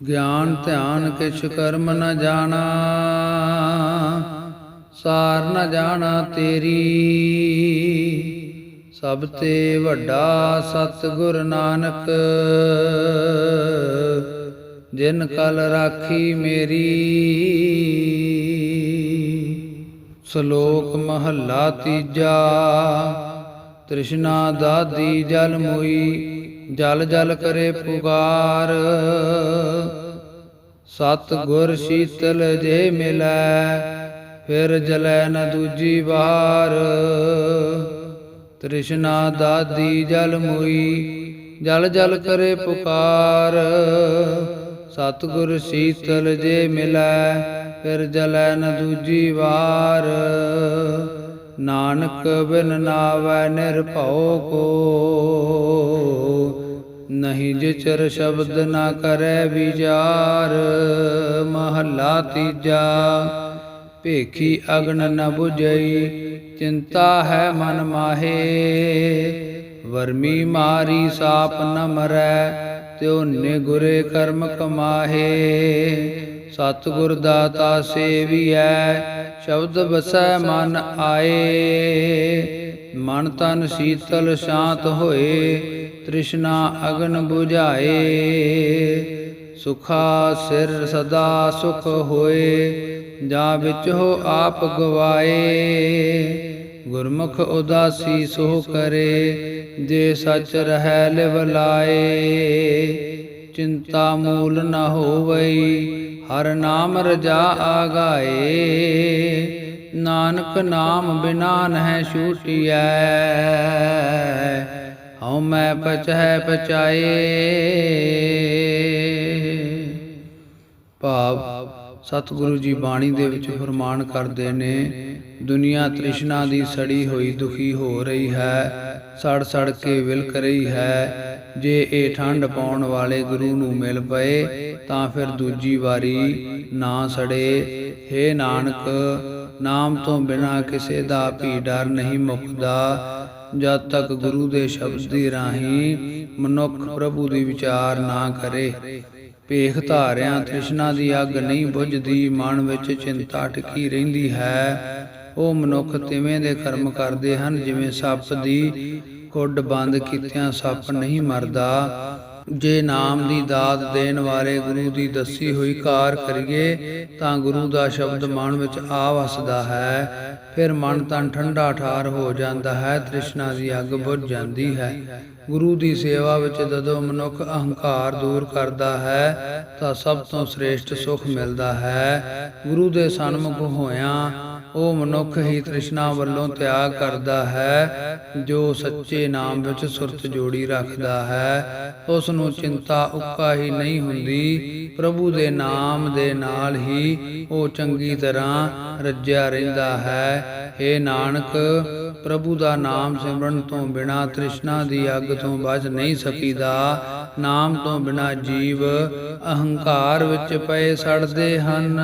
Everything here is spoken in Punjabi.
ਗਿਆਨ ਧਿਆਨ ਕਿਛ ਕਰਮ ਨ ਜਾਣਾ, ਸਾਰ ਨ ਜਾਣਾ ਤੇਰੀ। ਸਭ ਤੇ ਵੱਡਾ ਸਤਿਗੁਰ ਨਾਨਕ, ਜਿਨ ਕਲ ਰਾਖੀ ਮੇਰੀ। ਸ਼ਲੋਕ ਮਹੱਲਾ ਤੀਜਾ ਤ੍ਰਿਸ਼ਨਾ ਦਾਦੀ ਜਲ ਮੋਈ, ਜਲ ਜਲ ਕਰੇ ਪੁਕਾਰ। ਸਤ ਗੁਰ ਸ਼ੀਤਲ ਜੇ ਮਿਲੈ, ਫਿਰ ਜਲੈ ਨ ਦੂਜੀ ਵਾਰ। ਤ੍ਰਿਸ਼ਨਾ ਦਾਦੀ ਜਲ ਮੋਈ, ਜਲ ਜਲ ਕਰੇ ਪੁਕਾਰ। ਸਤਿਗੁਰ ਸ਼ੀਤਲ ਜੇ ਮਿਲੈ, ਫਿਰ ਜਲੈ ਨ ਦੂਜੀ ਵਾਰ। ਨਾਨਕ ਬਿਨ ਨਾਵੈ ਨਿਰਭਉ ਕੋ। ਨਹੀਂ ਜਿਚਰ ਸ਼ਬਦ ਨਾ ਕਰੈ ਵਿਚਾਰ, ਮਹੱਲਾ ਤੀਜਾ, ਭੇਖੀ ਅਗਨ ਨ 부ਝਈ ਚਿੰਤਾ ਹੈ ਮਨ ਮਾਹੇ। ਵਰਮੀ ਮਾਰੀ ਸਾਪ ਨ ਮਰੈ, ਤਿਉ ਨਿਗੁਰੇ ਕਰਮ ਕਮਾਹੇ। ਸਤਿਗੁਰ ਦਾਤਾ ਸੇਵੀਐ ਸ਼ਬਦ ਵਸੈ ਮਨ ਆਏ, ਮਨ ਤਨ ਸ਼ੀਤਲ ਸ਼ਾਂਤ ਹੋਏ, ਤ੍ਰਿਸ਼ਨਾ ਅਗਨ 부ਝਾਏ ਸੁਖਾ ਸਿਰ ਸਦਾ ਸੁਖ ਹੋਏ, ਜਾ ਵਿੱਚ ਹੋ ਆਪ ਗਵਾਏ। ਗੁਰਮੁਖ ਉਦਾਸੀ ਸੋ ਕਰੇ, ਜੇ ਸਚ ਰਹਿ ਲਿਵ ਲਾਏ। ਚਿੰਤਾ ਮੂਲ ਨ ਹੋਵਈ ਹਰ ਨਾਮ ਰਜਾ ਆਗਾਏ। ਨਾਨਕ ਨਾਮ ਬਿਨਾ ਨਹਿ ਛੂਟਿਐ। ਹਉ ਮੈਂ ਪਚਹਿ ਪਚਾਏ। ਭਾਵ ਸਤਿਗੁਰੂ ਜੀ ਬਾਣੀ ਦੇ ਵਿੱਚ ਫਰਮਾਨ ਕਰਦੇ ਨੇ, ਦੁਨੀਆ ਤ੍ਰਿਸ਼ਨਾ ਦੀ ਸੜੀ ਹੋਈ ਦੁਖੀ ਹੋ ਰਹੀ ਹੈ, ਸੜ ਸੜ ਕੇ ਵਿਲਕ ਰਹੀ ਹੈ। ਜੇ ਇਹ ਠੰਡ ਪਾਉਣ ਵਾਲੇ ਗੁਰੂ ਨੂੰ ਮਿਲ ਪਏ, ਤਾਂ ਫਿਰ ਦੂਜੀ ਵਾਰੀ ਨਾ ਸੜੇ। ਹੇ ਨਾਨਕ, ਨਾਮ ਤੋਂ ਬਿਨਾ ਕਿਸੇ ਦਾ ਵੀ ਡਰ ਨਹੀਂ ਮੁੱਕਦਾ। ਜਦ ਤੱਕ ਗੁਰੂ ਦੇ ਸ਼ਬਦ ਦੀ ਰਾਹੀਂ ਮਨੁੱਖ ਪ੍ਰਭੂ ਦੀ ਵਿਚਾਰ ਨਾ ਕਰੇ। ਭੇਖ ਧਾਰਿਆਂ ਤ੍ਰਿਸ਼ਨਾ ਦੀ ਅੱਗ ਨਹੀਂ ਬੁਝਦੀ, ਮਨ ਵਿੱਚ ਚਿੰਤਾ ਟਕੀ ਰਹਿੰਦੀ ਹੈ। ਉਹ ਮਨੁੱਖ ਤਿਵੇਂ ਦੇ ਕਰਮ ਕਰਦੇ ਹਨ, ਜਿਵੇਂ ਸੱਪ ਦੀ ਕੁੱਡ ਬੰਦ ਕੀਤਿਆਂ ਸੱਪ ਨਹੀਂ ਮਰਦਾ। ਜੇ ਨਾਮ ਦੀ ਦਾਤ ਦੇਣ ਵਾਲੇ ਗੁਰੂ ਦੀ ਦੱਸੀ ਹੋਈ ਕਾਰ ਕਰੀਏ, ਤਾਂ ਗੁਰੂ ਦਾ ਸ਼ਬਦ ਮਨ ਵਿੱਚ ਆ ਵਸਦਾ ਹੈ, ਫਿਰ ਮਨ ਤਾਂ ਠੰਡਾ ਠਾਰ ਹੋ ਜਾਂਦਾ ਹੈ, ਤ੍ਰਿਸ਼ਨਾ ਦੀ ਅੱਗ ਬੁਝ ਜਾਂਦੀ ਹੈ। ਗੁਰੂ ਦੀ ਸੇਵਾ ਵਿੱਚ ਜਦੋਂ ਮਨੁੱਖ ਅਹੰਕਾਰ ਦੂਰ ਕਰਦਾ ਹੈ, ਤਾਂ ਸਭ ਤੋਂ ਸ੍ਰੇਸ਼ਟ ਸੁਖ ਮਿਲਦਾ ਹੈ। ਗੁਰੂ ਦੇ ਸਨਮੁਖ ਹੋਇਆਂ, ਉਹ ਮਨੁੱਖ ਹੀ ਤ੍ਰਿਸ਼ਨਾ ਵੱਲੋਂ ਤਿਆਗ ਕਰਦਾ ਹੈ, ਜੋ ਸੱਚੇ ਨਾਮ ਵਿੱਚ ਸੁਰਤ ਜੋੜੀ ਰੱਖਦਾ ਹੈ। ਉਸ ਨੂੰ ਚਿੰਤਾ ਉੱਕਾ ਹੀ ਨਹੀਂ ਹੁੰਦੀ। ਪ੍ਰਭੂ ਦੇ ਨਾਮ ਦੇ ਨਾਲ ਹੀ ਉਹ ਚੰਗੀ ਤਰ੍ਹਾਂ ਰੱਜਿਆ ਰਹਿੰਦਾ ਹੈ। ਏ ਨਾਨਕ, ਪ੍ਰਭੂ ਦਾ ਨਾਮ ਸਿਮਰਨ ਤੋਂ ਬਿਨਾ ਤ੍ਰਿਸ਼ਨਾ ਦੀ ਅੱਗ ਤੋਂ ਬਚ ਨਹੀਂ ਸਕੀਦਾ। ਨਾਮ ਤੋਂ ਬਿਨਾ ਜੀਵ ਅਹੰਕਾਰ ਵਿੱਚ ਪਏ ਸੜਦੇ ਹਨ।